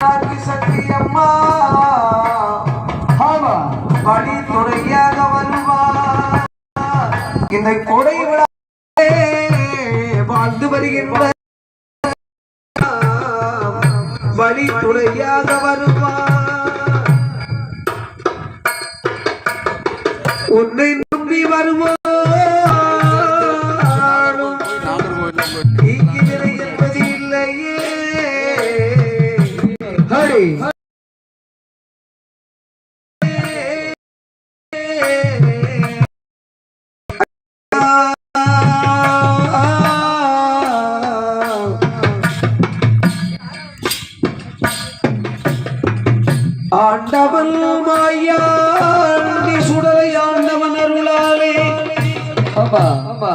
சக்தி அம்மா ஆமா. வழி வருவார். இந்த கொடை விழாவிலே வாழ்ந்து வருகின்ற வழி வருவார். உன்னை நம்பி வருவோம்.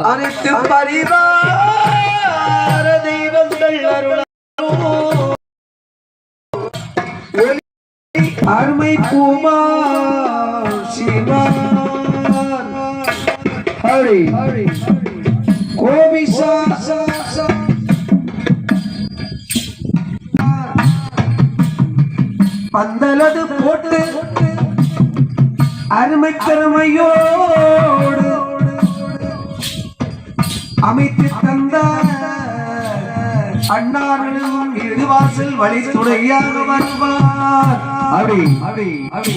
அனைத்து பரிவார தெய்வங்கள் அருளாலோ அருமை பூமா சிவன் ஹரி. கோபிசா பந்தலது போட்டு அருமை திறமையோடு அமைத்து தந்த அண்ணாவிலும் இடுவாசல் வழி துணையாக வருவார் அப்படி அடி அடி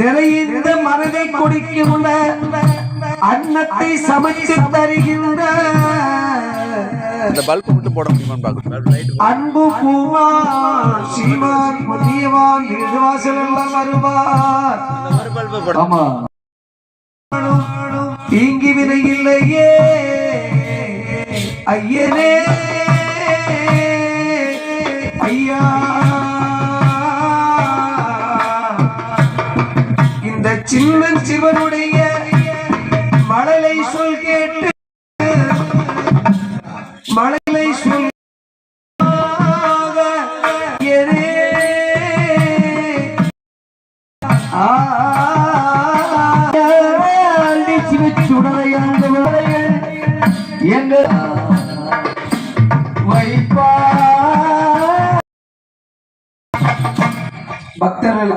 நிறைந்த மனதை கொடுக்கின்ற அன்னத்தை சமைத்து தருகின்ற இந்த பல்ப் மட்டும் போட முடியுமான்னு பார்க்கணும் லைட் அன்பு பூமா சீமான் முதியவான் இருவாசல் எல்லாம் வருவார். ஆமா. தீங்கி வினை இல்லையே. ஐயனே. ஐயா. இந்த சின்ன சிவனுடைய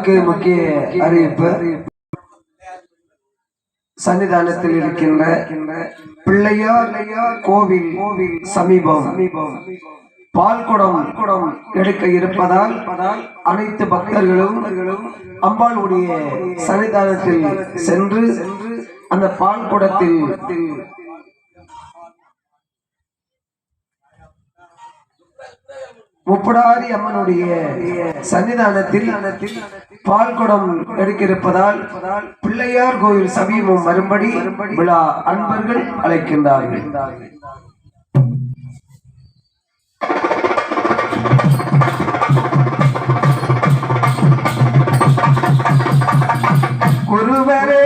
பக்தர்களுக்கு முக்கிய அறிவிப்பு. சன்னிதானத்தில் இருக்கின்ற பிள்ளையார் கோவில் கோவில் சமீபம். சமீபம் பால்குடம் குடம் எடுக்க இருப்பதால் அனைத்து பக்தர்களும் அம்பாளுடைய சன்னிதானத்தில் சென்று அந்த பால் குடத்தில் முப்படாரி அம்மனுடைய சன்னிதானத்தில் பால்குடம் எடுக்கிருப்பதால் பிள்ளையார் கோயில் சமீபம் வரும்படி விழா அன்பர்கள் அழைக்கின்றார்கள். குருவரே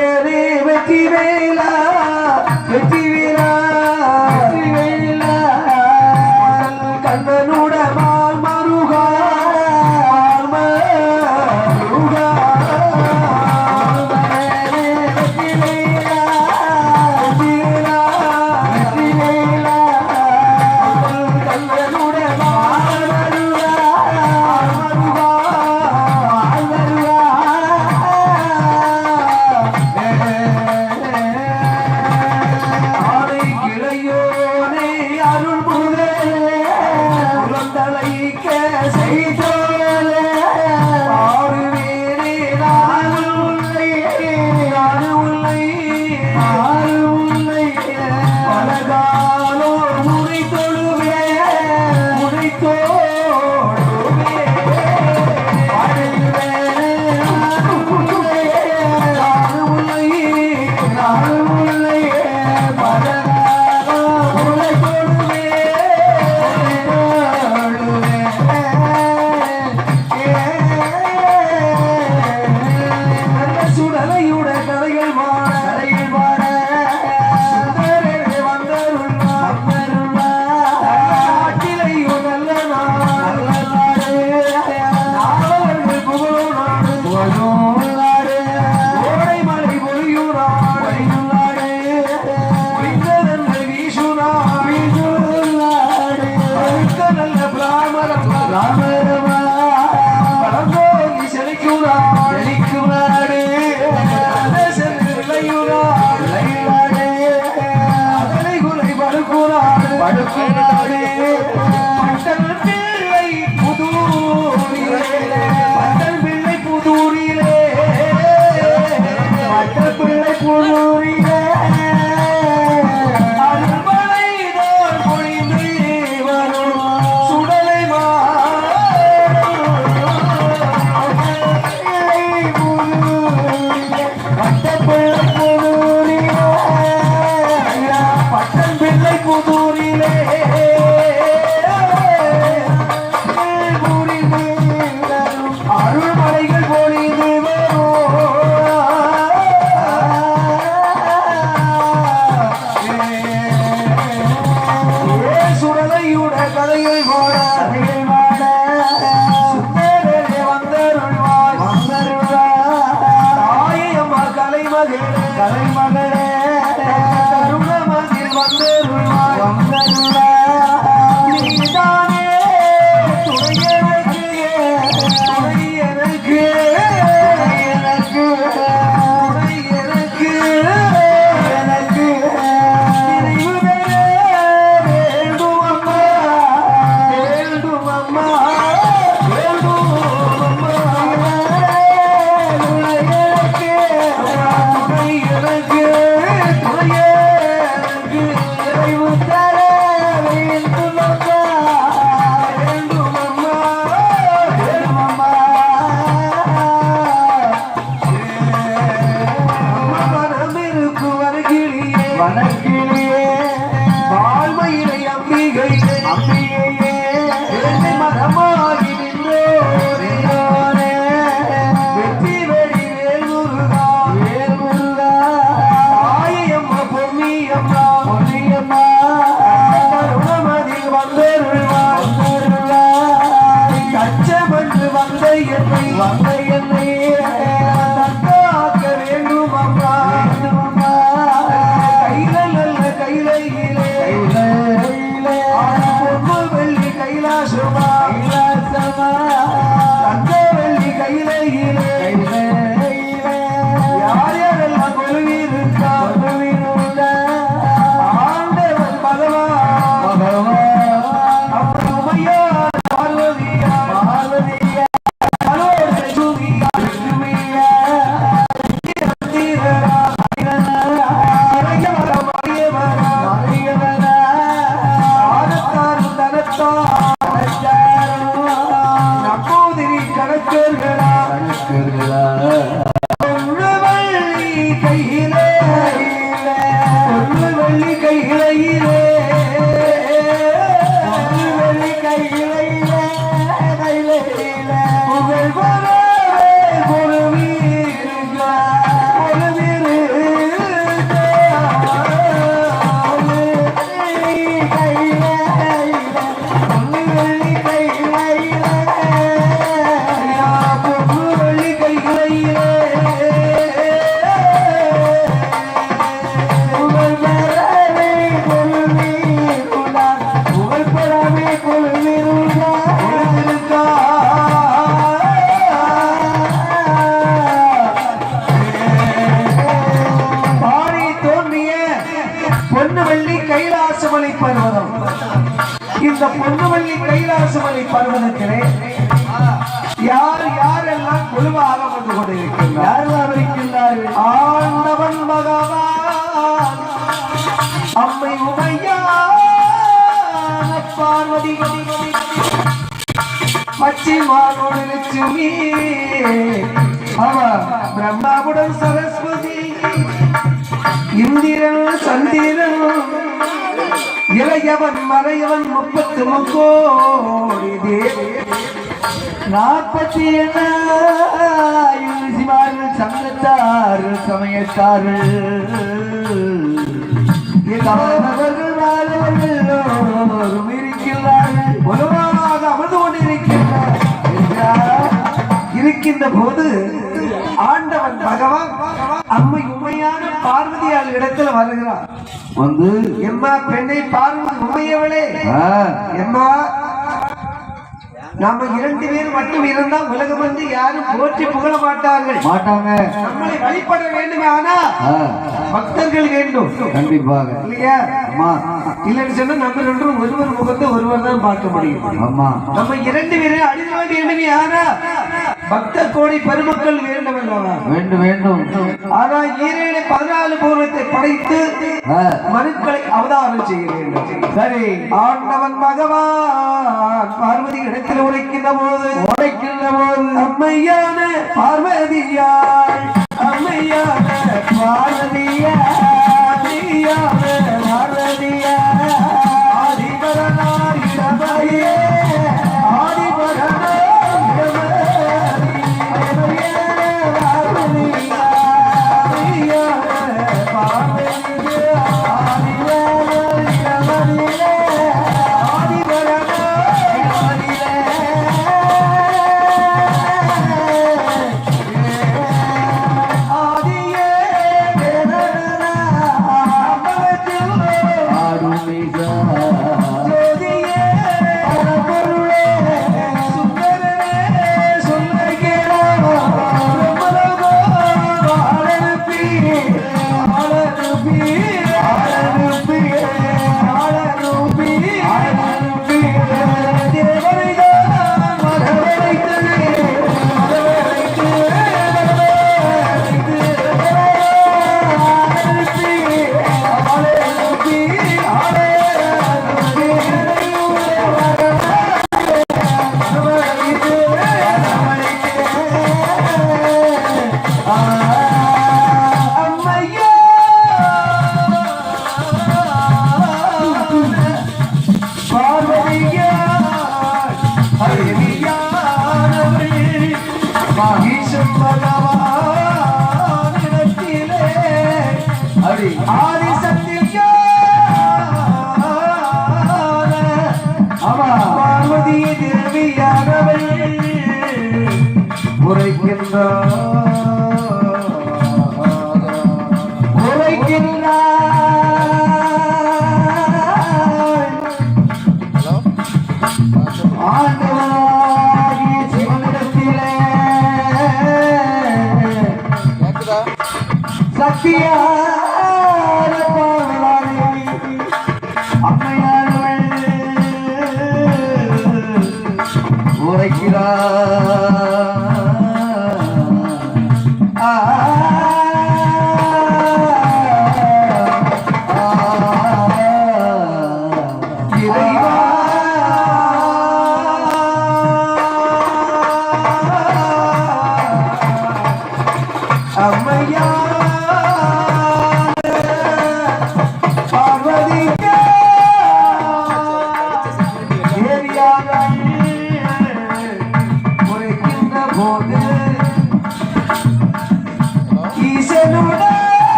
உமையா பார்வதி பச்சிமாவோடு லட்சுமி அவ பிரம்மாவுடன் சரஸ்வதி இந்திரன் சந்திரன் இளையவன் மறையவன் முப்பத்து முக்கோடி தேவி நாற்பத்தி சிவார்கள் சங்கத்தார்கள் சமயத்தார்கள். எல்லோரும் இருக்கிறார்கள் ஒருவராக அமர்ந்து கொண்டிருக்கின்றார் இருக்கின்ற போது ஆண்டவன் பகவான் அம்மை உண்மையான பார்வதியால் இடத்துல வருகிறார். வந்து எம்மா பெண்ணை பார்வதி உண்மையவளே. எம்மா நாம இரண்டு பேர் மட்டும் இருந்தால் உலகம் வந்து யாரும் போற்றி புகழ மாட்டார்கள். மாட்டாங்க. நம்மளை வழிபட வேண்டுமே ஆனா ஆ, பக்தர்கள் வேண்டும். கண்டிப்பாக. இல்லையா? ஆமா. இல்லைன்னு சொன்னா நம்ம ரெண்டும் ஒருவர் முகத்தை ஒருவர் தான் பார்க்க முடியும். ஆமா. நம்ம இரண்டு பேரும் அழிக்க வேண்டுமே ஆனா பக்த கோடி பெருமக்கள் வேண்டும் அல்லவா வேண்டும் வேண்டும். ஆனா ஈரேழு பதினாலு பூர்வத்தை படைத்து மனுக்களை அவதாரம் செய்ய வேண்டும் சரி ஆண்டவன் பகவான் பார்வதி இடத்தில் உரைக்கின்ற போது உரைக்கின்ற போது அம்மையான பார்வதியாள் அம்மையான பார்வதியா அம்மையான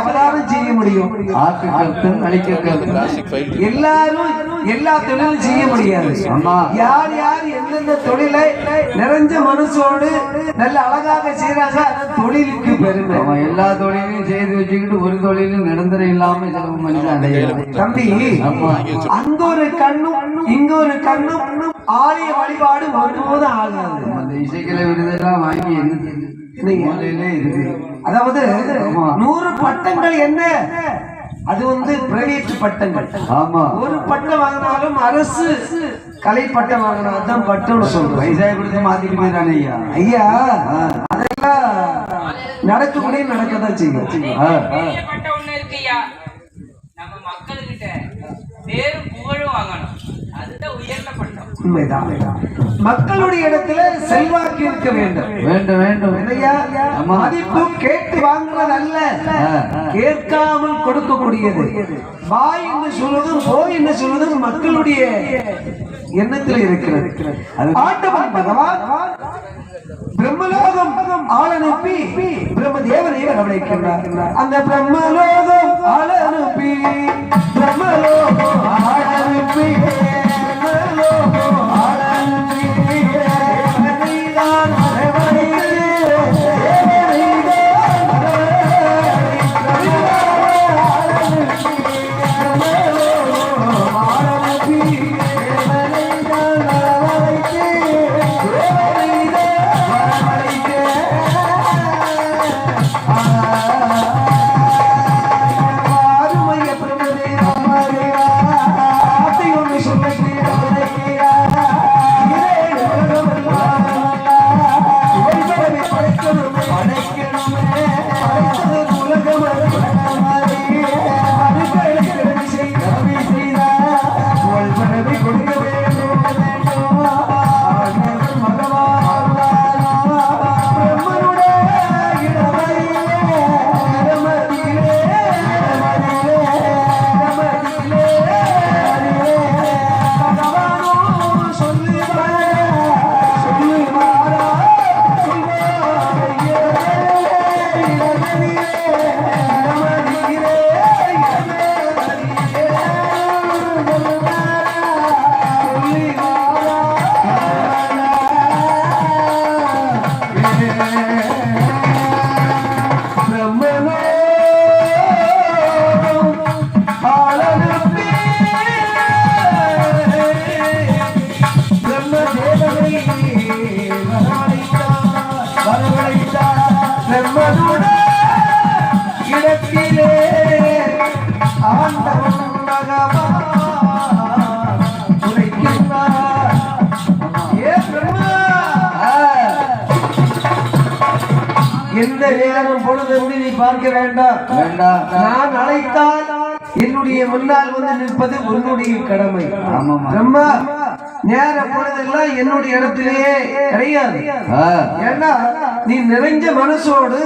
அவதாரம் செய்ய முடியும். எல்லாரும் எல்லா தொழிலும் செய்ய முடியாது. யார் யார் எந்தெந்த தொழிலை நிறைஞ்ச மனசோடு நல்ல அழகாக செய்யறாங்க தொழிலுக்கு பெருமை. எல்லா தொழிலையும் செய்து வச்சுக்கிட்டு ஒரு தொழிலும் நிரந்தரம் இல்லாம சில மனுஷன் அடையலாம் தம்பி அங்க ஒரு கண்ணும் இங்க ஒரு கண்ணும் ஆலய வழிபாடு ஒருபோதும் ஆகாது. அந்த இசைக்கலை விருதெல்லாம் வாங்கி என்ன அதாவது ஆமா. நூறு பட்டங்கள் என்ன? அது வந்து பிரைவேட் பட்டங்கள். ஆமா. ஒரு பட்டம் வாங்கினாலும் அரசு கலை பட்டம் வாங்கினா அதான் பட்டம்னு சொல்றேன் பைசா கொடுத்து போயிடானே ஐயா. ஐயா அதெல்லாம் நடக்கக்கூடிய நடக்கதான் செய்யும். நம்ம மக்கள்கிட்ட பேரும் புகழும் வாங்கணும். அதுதான் உயர்ந்த பட்டம். உண்மைதான். மக்களுடைய இடத்துல செல்வாக்கு இருக்க வேண்டும். வேண்டும் வேண்டும். மதிப்பு கேட்டு வாங்குவது அல்ல. கேட்காமல் கொடுக்கக்கூடியது. வாய் என்று சொல்வதும் போய் என்று சொல்வதும் மக்களுடைய எண்ணத்தில் இருக்கிறது. ஆண்டவன் பகவான் பிரம்மலோகம் அனுப்பி பிரம்ம தேவனையே வரவழைக்கின்றார். அந்த பிரம்மலோகம் ஆளனுப்பி பிரம்மலோகம் ஆளனுப்பி. ஆனந்தோ ஆனந்தோ பார்க்க வேண்டாம். வேண்டாம். நான் அழைத்தால் என்னுடைய முன்னால் வந்து நிற்பது உன்னுடைய கடமை. பிரம்மா நேர பொழுதெல்லாம் என்னுடைய இடத்திலேயே கிடையாது. ஏன்னா நீ நிறைஞ்ச மனசோடு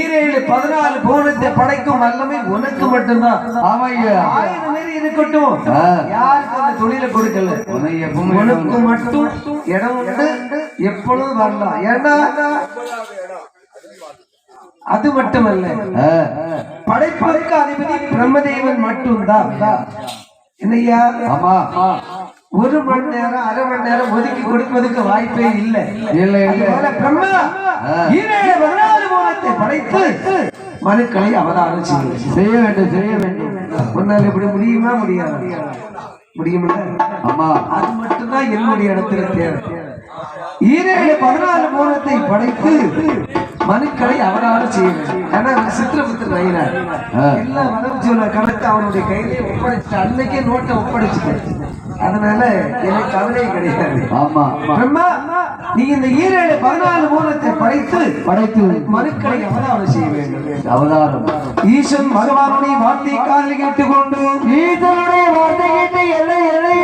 ஈரேழு பதினாலு கோணத்தை படைக்கும் வல்லமை உனக்கு மட்டும்தான். ஆயிரம் பேர் இருக்கட்டும். யாருக்கு அந்த தொழிலை கொடுக்கல? உனக்கு மட்டும் இடம் உண்டு எப்பொழுதும் வரலாம். ஏன்னா அது மட்டுமல்ல படைப்பதற்கு அதிபதி பிரம்மதேவன் மட்டும்தான். என்னையா? ஆமா. ஒரு மணி நேரம் அரை மணி நேரம் ஒதுக்கி கொடுப்பதற்கு வாய்ப்பே இல்லை. இல்லை இல்லை. பிரம்மா ஈரேழு பதினாலு மூலத்தை படைத்து மனுக்களை அவதாரம் செய்ய வேண்டும் செய்ய வேண்டும். உன்னால் இப்படி முடியுமா முடியாது? முடியுமில்ல. ஆமா. அது மட்டும்தான் என்னுடைய இடத்துல தேவை. ஈரேழு பதினாலு மூலத்தை படைத்து மனுக்களை அவரால் செய்ய வேண்டும் ஏன்னா சித்திரபுத்திர நயினார். எல்லா அவனுடைய கையிலே ஒப்படைச்சு அன்னைக்கே நோட்டை ஒப்படைச்சுட்டேன் அதனால எனக்கு கவலை கிடையாது. ஆமா. பிரம்மா நீ இந்த ஈரேழு பதினாலு மூலத்தை படைத்து படைத்து மனுக்களை அவதாரம் செய்ய வேண்டும். அவதாரம். ஈசன் பகவானுடைய வார்த்தை காலில் கேட்டுக்கொண்டு ஈசனுடைய வார்த்தை கேட்டு எல்லை எல்லையா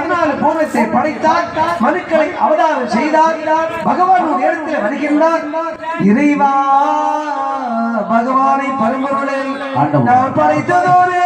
பதினாலு கோணத்தை படைத்தார். மனுக்களை அவதாரம் செய்தார். பகவான் ஒரு இடத்தில் வருகின்றார். இறைவா பகவானை பரம்பொருளை. நான் படைத்ததோரே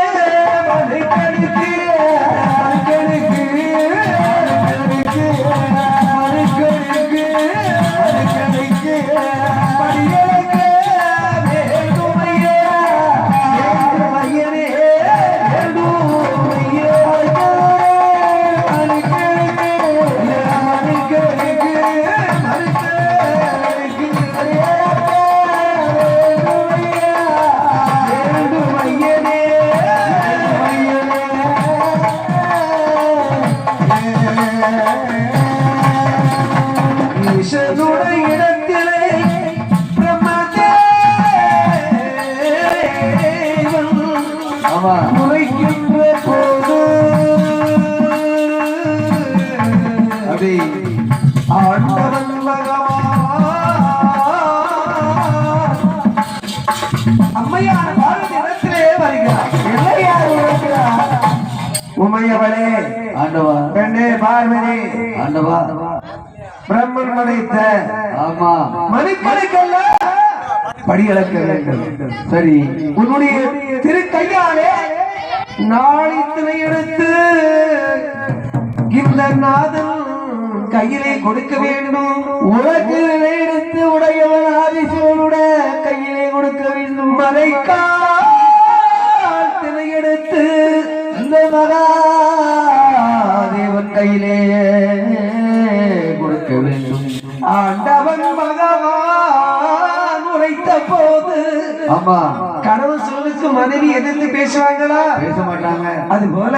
மனுக்களுக்கல்ல படியளக்க வேண்டும் சரி உன்னுடைய திருக்கையாலே நாளித்தனை எடுத்து இந்த நாதன் கையிலே கொடுக்க வேண்டும். உனக்கு எடுத்து உடையவன் ஆதிசோனுட கையிலே கொடுக்க வேண்டும். மறைக்கால் எடுத்து இந்த மகாதேவன் கையிலே ஆமா. கணவன் சொல்லுக்கு மனைவி எதிர்த்து பேசுவாங்களா? பேச மாட்டாங்க. அது போல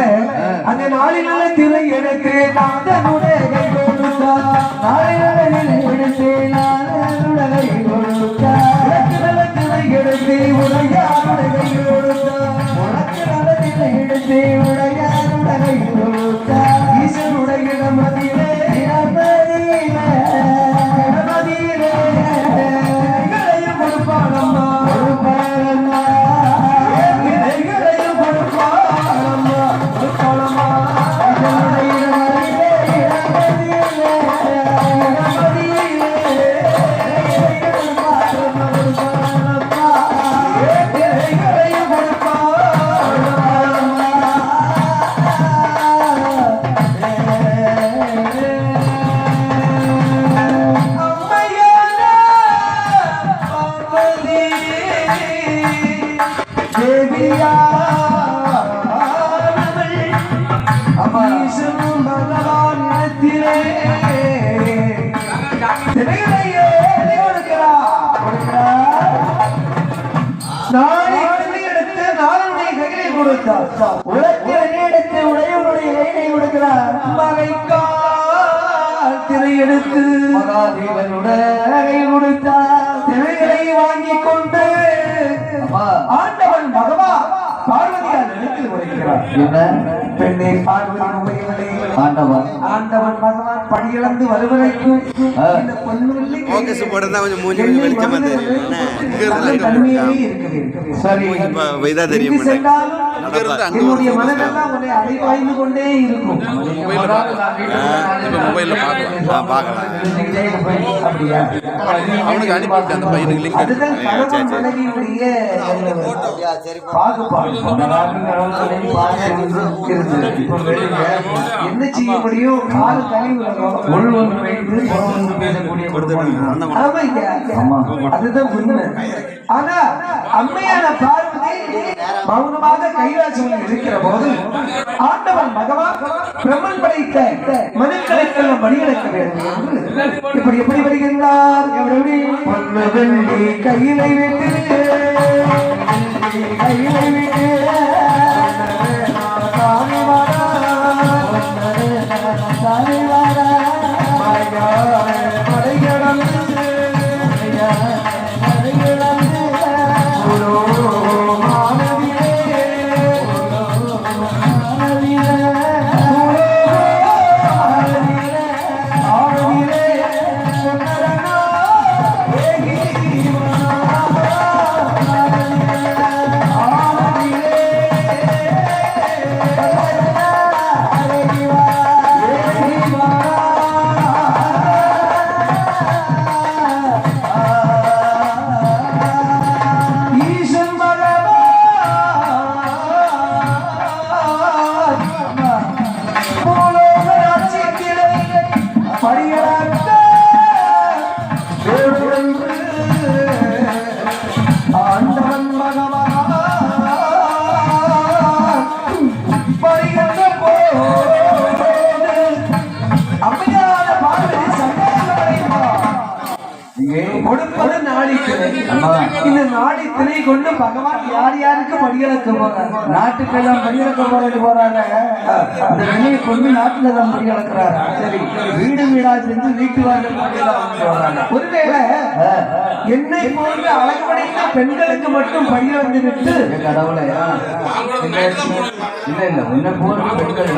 அந்த நாளில திரை எடுத்து நாதனுடைய கை கொடுத்தார் நாளில திரை எடுத்து நாதனுடைய கை உனக்கு நல்ல திரை எடுத்து உடையாருடைய கை கொடுத்தார் உனக்கு நல்ல திரை எடுத்து உடையாருடைய கை கொடுத்தார் கொடுத்தார் உலகில் எடுத்து உடையவனுடைய கையிலே கொடுக்கிறார் மறைக்கால் திரை எடுத்து மகாதேவனுடைய கை கொடுத்தார் திரைகளை வாங்கி கொண்டு ஆமா ஆண்டவன் பகவா பார்வதியார் இடத்தில் உரைக்கிறார் என்ன பெண்ணே பார்வதி உமையவளே ஆண்டவன் ஆண்டவன் பகவான் படியிழந்து வருவதற்கும் ஆ. இந்த பொன்னுள்ளி Focus போட்டா கொஞ்சம் மூஞ்சி கொஞ்சம் வெளிச்சமா தெரியும். என்ன? இங்க இருந்து. சரி இதா சென்றாலும் இங்க இருந்து அங்க என்னுடைய ஒரு இப்ப மொபைல்ல பார்க்கலாம். ஆ பார்க்கலாம். அப்படியா? அவனுக்கு அனுப்பிவிட்டு அந்த பையனுக்கு லிங்க் என்ன செய்ய முடியும். அதுதான் உண்மை. ஆனா அம்மையான பார்வதி மௌனமாக கைலாசத்தில் இருக்கிற போது ஆண்டவன் பகவான் பிரம்மன் படைத்த மனுக்களுக்கெல்லாம் பணியெடுக்க வேண்டும் என்று இப்படி எப்படி வருகின்றார் எப்படி பொண்ணு கையிலை விட்டு கையிலை விட்டு. சாமி வாரா, கொண்டு நாட்டுல தான் போய் பணியிறக்கிறாரு சரி வீடு வீடா செஞ்சு வீட்டு வாங்க ஒருவேளை என்னை போன்ற அழகு பெண்களுக்கு மட்டும் படியிழந்து விட்டு கடவுளை இல்ல இல்ல உன்னை போற பெண்கள்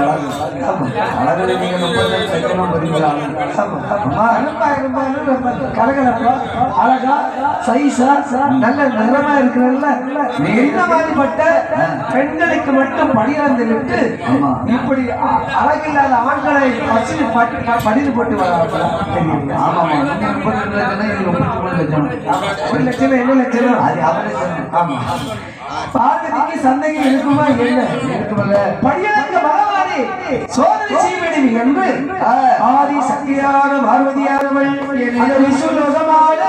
அழகு நீங்க முப்பது கலகலப்பா, சைஸா நல்ல நிறமா இந்த மாதிரிப்பட்ட பெண்களுக்கு மட்டும் பணியாந்து விட்டு ஆமா. இப்படி அழகில்லாத ஆண்களை வச்சு படிந்து போட்டு முப்பத்தி ரெண்டு லட்சம் முப்பத்தி மூணு லட்சம் ஒரு லட்சம் என்ன லட்சம் பார்வதிக்கு சந்தேகம் இருக்குமா என்ன இருக்குமல்ல படியாங்க பகவானே சோதனை செய்ய வேண்டும் என்று ஆதி சக்தியான பார்வதியானவள் விசுலோகமான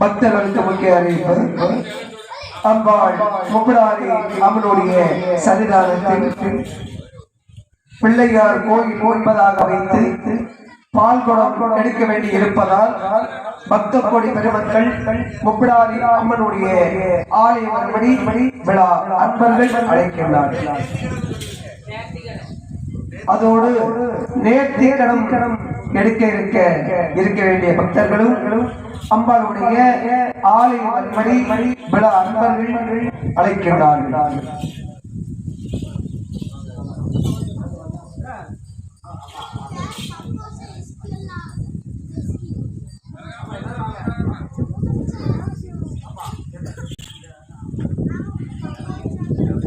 பக்தர்களுக்கு முக்கிய அறிவிப்பு அம்பாள் முப்படாரி அவனுடைய சன்னிதானத்தில் பிள்ளையார் கோயில் என்பதாக வைத்து பால் குடம் எடுக்க வேண்டி இருப்பதால் பக்த கோடி பெருமக்கள் முப்பிடாரி அம்மனுடைய ஆலய வரும்படி விழா அன்பர்கள் அழைக்கின்றார்கள். அதோடு நேர்த்தி கடம் கடம் எடுக்க இருக்க இருக்க வேண்டிய பக்தர்களும் அம்பாளுடைய ஆலய மணி பல அன்பர்கள் அழைக்கிறார்கள்